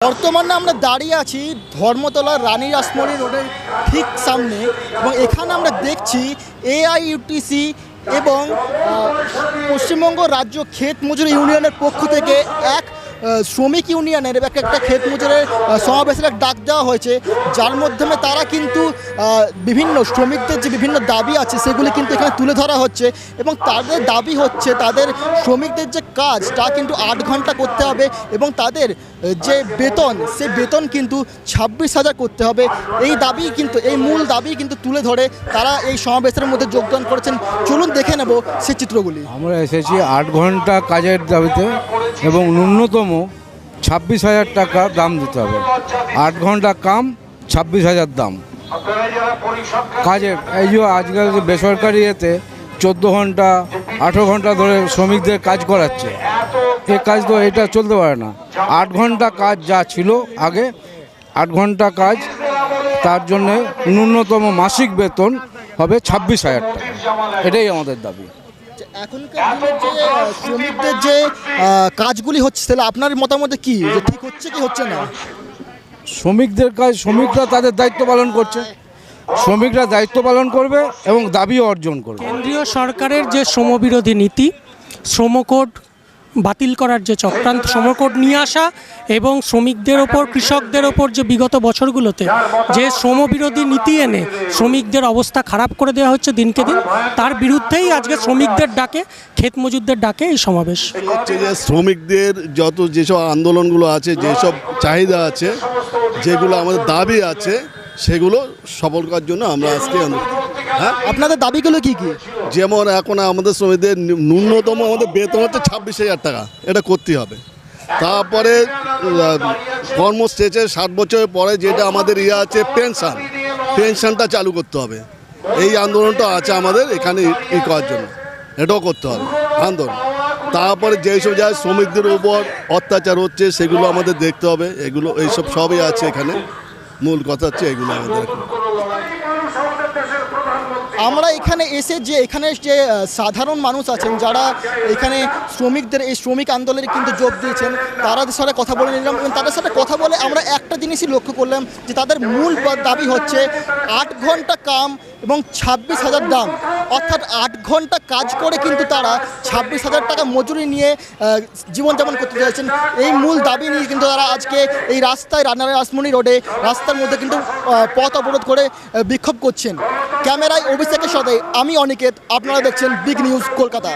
বর্তমানে আমরা দাঁড়িয়ে আছি ধর্মতলা রানী রাসমণি রোডের ঠিক সামনে এবং এখানে আমরা দেখছি এআইইউটিসি এবং পশ্চিমবঙ্গ রাজ্য ক্ষেত মজুরি ইউনিয়নের পক্ষ থেকে এক শ্রমিক ইউনিয়নের একটা একটা ক্ষেত মজুরের সমাবেশের এক ডাক দেওয়া হয়েছে। যার মাধ্যমে তারা কিন্তু বিভিন্ন শ্রমিকদের যে বিভিন্ন দাবি আছে, সেগুলি কিন্তু এখানে তুলে ধরা হচ্ছে এবং তাদের দাবি হচ্ছে, তাদের শ্রমিকদের যে কাজ, তা কিন্তু আট ঘণ্টা করতে হবে এবং তাদের যে বেতন, সে বেতন কিন্তু ছাব্বিশ হাজার করতে হবে। এই দাবি কিন্তু, এই মূল দাবি কিন্তু তুলে ধরে তারা এই সমাবেশের মধ্যে যোগদান করেছেন। চলুন দেখে নেব সে চিত্রগুলি। আমরা এসেছি আট ঘণ্টা কাজের দাবিতে। এবং ন্যূনতম ছাব্বিশ হাজার টাকা দাম দিতে হবে। আট ঘণ্টা কাম, ছাব্বিশ হাজার দাম। কাজের এই যে আজকাল যে বেসরকারি এতে চোদ্দ ঘণ্টা, আঠেরো ঘণ্টা ধরে শ্রমিকদের কাজ করাচ্ছে। এই কাজ তো এটা চলতে পারে না। আট ঘণ্টা কাজ যা ছিল আগে, আট ঘণ্টা কাজ, তার জন্যে ন্যূনতম মাসিক বেতন হবে ছাব্বিশ হাজার টাকা। এটাই আমাদের দাবি। এখনকার যে শ্রমিকদের যে কাজগুলি হচ্ছে তাহলে আপনার মতামতে কি? যে ঠিক হচ্ছে কি হচ্ছে না? শ্রমিকদের কাজ শ্রমিকরা তাদের দায়িত্ব পালন করছে। শ্রমিকরা দায়িত্ব পালন করবে এবং দাবি অর্জন করবে। কেন্দ্রীয় সরকারের যে শ্রমবিরোধী নীতি শ্রমকোড বাতিল করার যে চক্রান্ত শ্রমকোড নিয়ে আসা এবং শ্রমিকদের ওপর, কৃষকদের ওপর যে বিগত বছরগুলোতে যে শ্রমবিরোধী নীতি এনে শ্রমিকদের অবস্থা খারাপ করে দেওয়া হচ্ছে দিনকে দিন, তার বিরুদ্ধেই আজকে শ্রমিকদের ডাকে, ক্ষেত মজুরদের ডাকে এই সমাবেশ। হচ্ছে যে শ্রমিকদের যত যেসব আন্দোলনগুলো আছে, যেসব চাহিদা আছে, যেগুলো আমাদের দাবি আছে, সেগুলো সফল করার জন্য আমরা আজকে হ্যাঁ? আপনাদের দাবিগুলো কি কি? যেমন এখন আমাদের শ্রমিকদের ন্যূনতম আমাদের বেতন হচ্ছে ছাব্বিশ হাজার টাকা। এটা করতে হবে। তারপরে কর্ম কর্মশেষে ষাট বছরের পরে যেটা আমাদের ইয়ে আছে, পেনশন। পেনশনটা চালু করতে হবে। এই আন্দোলনটা আছে আমাদের এখানে ই করার জন্য। এটাও করতে হবে। আন্দোলন। তারপরে যেই সব জায়গায় শ্রমিকদের উপর অত্যাচার হচ্ছে, সেগুলো আমাদের দেখতে হবে। এগুলো, এইসব সবই আছে এখানে। মূল কথা হচ্ছে এগুলো আমাদের। আমরা এখানে এসে যে এখানে যে সাধারণ মানুষ আছেন, যারা এখানে শ্রমিকদের, এই শ্রমিক আন্দোলনে কিন্তু যোগ দিয়েছেন তাদের সাথে কথা বলে নিলাম এবং তাদের সাথে কথা বলে আমরা একটা জিনিসই লক্ষ্য করলাম যে তাদের মূল দাবি হচ্ছে আট ঘণ্টা কাম এবং ছাব্বিশ হাজার দাম। অর্থাৎ আট ঘণ্টা কাজ করে কিন্তু তারা ছাব্বিশ হাজার টাকা মজুরি নিয়ে জীবনযাপন করতে চাইছেন। এই মূল দাবি নিয়ে কিন্তু তারা আজকে এই রাস্তায় রান্নার রাসমণি রোডে রাস্তার মধ্যে কিন্তু পথ অবরোধ করে বিক্ষোভ করছেন। ক্যামেরায় অভিষেকের সাথে আমি অনিকেত আপনারা দেখছেন বিগ নিউজ কলকাতা।